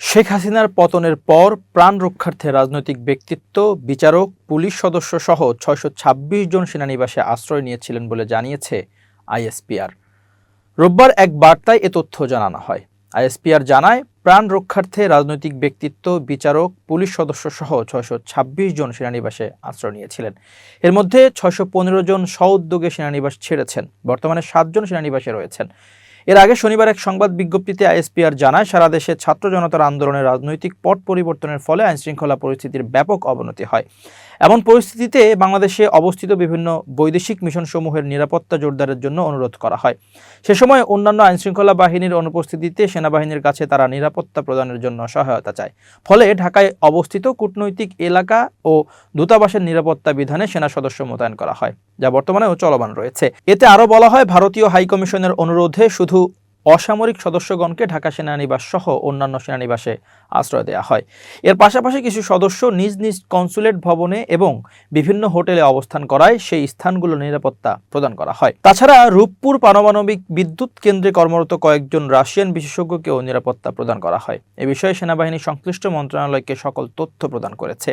শেখ হাসিনার পতনের পর প্রাণ রক্ষার্থে রাজনৈতিক ব্যক্তিত্ব, বিচারক, পুলিশ সদস্য সহ ছয়শো ছাব্বিশ জন সেনানিবাসে আশ্রয় নিয়েছিলেন বলে জানিয়েছে আইএসপিআর। রোববার এক বার্তায় এ তথ্য জানানো হয়। আইএসপিআর জানায়, প্রাণ রক্ষার্থে রাজনৈতিক ব্যক্তিত্ব, বিচারক, পুলিশ সদস্য সহ ছয়শো ছাব্বিশ জন সেনানিবাসে আশ্রয় নিয়েছিলেন। এর মধ্যে ছয়শো পনেরো জন স্বউদ্যোগে সেনানিবাস ছেড়েছেন। বর্তমানে সাতজন সেনানিবাসে রয়েছেন। এর আগে শনিবার এক সংবাদ বিজ্ঞপ্তিতে আইএসপিআর জানায়, সারা দেশে ছাত্র জনতার আন্দোলনের রাজনৈতিক পট পরিবর্তনের ফলে আইনশৃঙ্খলা পরিস্থিতির ব্যাপক অবনতি হয়। এমন পরিস্থিতিতে বাংলাদেশে অবস্থিত বিভিন্ন বৈদেশিক মিশনসমূহের নিরাপত্তা জোরদারের জন্য অনুরোধ করা হয়। সে সময় অন্যান্য আইনশৃঙ্খলা বাহিনীর অনুপস্থিতিতে সেনাবাহিনীর কাছে তারা নিরাপত্তা প্রদানের জন্য সহায়তা চায়। ফলে ঢাকায় অবস্থিত কূটনৈতিক এলাকা ও দূতাবাসের নিরাপত্তা বিধানে সেনা সদস্য মোতায়েন করা হয়, যা বর্তমানেও চলমান রয়েছে। এতে আরও বলা হয়, ভারতীয় হাইকমিশনের অনুরোধে শুধু অসামরিক সদস্যগণকে ঢাকা সেনানিবাস সহ অন্যান্য সেনানিবাসে আশ্রয় দেওয়া হয়। এর পাশাপাশি কিছু সদস্য নিজ নিজ কনসুলেট ভবনে এবং বিভিন্ন হোটেলে অবস্থান করায় সেই স্থানগুলো নিরাপত্তা প্রদান করা হয়। তাছাড়া রূপপুর পারমাণবিক বিদ্যুৎ কেন্দ্রে কর্মরত কয়েকজন রাশিয়ান বিশেষজ্ঞকেও নিরাপত্তা প্রদান করা হয়। এ বিষয়ে সেনাবাহিনী সংশ্লিষ্ট মন্ত্রণালয়কে সকল তথ্য প্রদান করেছে।